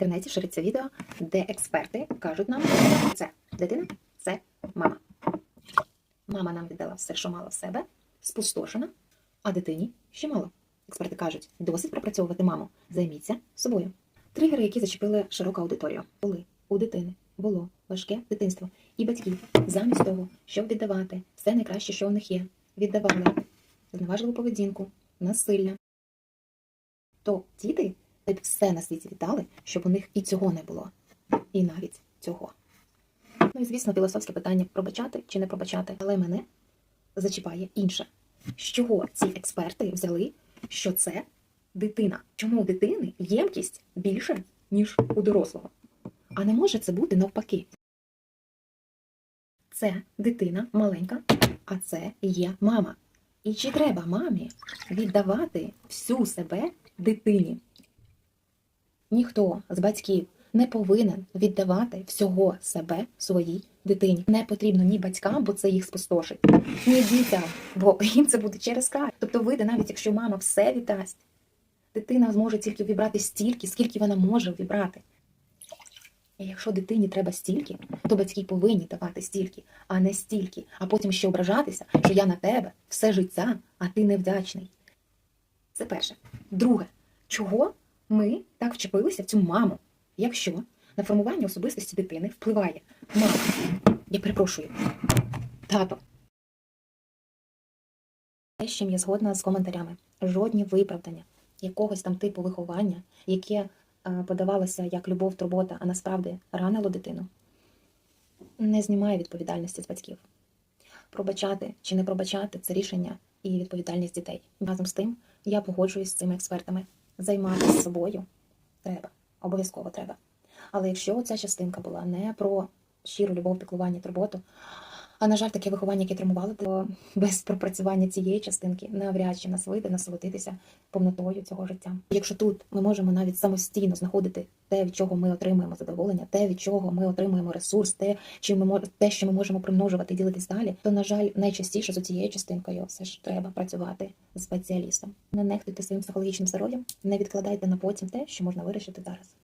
інтернеті шириться відео, де експерти кажуть нам, це дитина, це мама. Мама нам віддала все, що мала в себе, спустошена, а дитині ще мало. Експерти кажуть, досить пропрацьовувати маму, займіться собою. Тригери, які зачепили широку аудиторію, були у дитини було важке дитинство, і батьки, замість того, щоб віддавати все найкраще, що у них є, віддавали зневажливу поведінку, насилля. То діти б все на світі віддали, щоб у них і цього не було, і навіть цього. Ну і звісно, філософське питання пробачати чи не пробачати, але мене зачіпає інше. З чого ці експерти взяли, що це дитина? Чому у дитини ємкість більше, ніж у дорослого? А не може це бути навпаки. Це дитина маленька, а це є мама. І чи треба мамі віддавати всю себе дитині? Ніхто з батьків не повинен віддавати всього себе своїй дитині. Не потрібно ні батькам, бо це їх спустошить, ні дітям, бо їм це буде через край. Тобто вийде, навіть якщо мама все віддасть, дитина зможе тільки вібрати стільки, скільки вона може вібрати. І якщо дитині треба стільки, то батьки повинні давати стільки, а не стільки, а потім ще ображатися, що я на тебе все життя, а ти невдячний. Це перше. Друге, чого ми так вчепилися в цю маму, якщо на формування особистості дитини впливає мама, я перепрошую, тато. Те, чим я згодна з коментарями, жодні виправдання якогось там типу виховання, яке е, подавалося як любов, турбота, а насправді ранило дитину, не знімає відповідальності з батьків. Пробачати чи не пробачати це рішення і відповідальність дітей. Разом з тим я погоджуюсь з цими експертами. Займатися собою треба, обов'язково треба. Але якщо ця частинка була не про щиру любов, піклування, турботу, а на жаль, таке виховання, яке травмувало, то без пропрацювання цієї частинки навряд чи нас вийде насолодитися повнотою цього життя. Якщо тут ми можемо навіть самостійно знаходити те, від чого ми отримуємо задоволення, те, від чого ми отримуємо ресурс, те, чим ми те, що ми можемо примножувати і ділитись далі, то на жаль, найчастіше з цією частинкою все ж треба працювати з спеціалістом. Не нехтуйте своїм психологічним здоров'ям, не відкладайте на потім те, що можна вирішити зараз.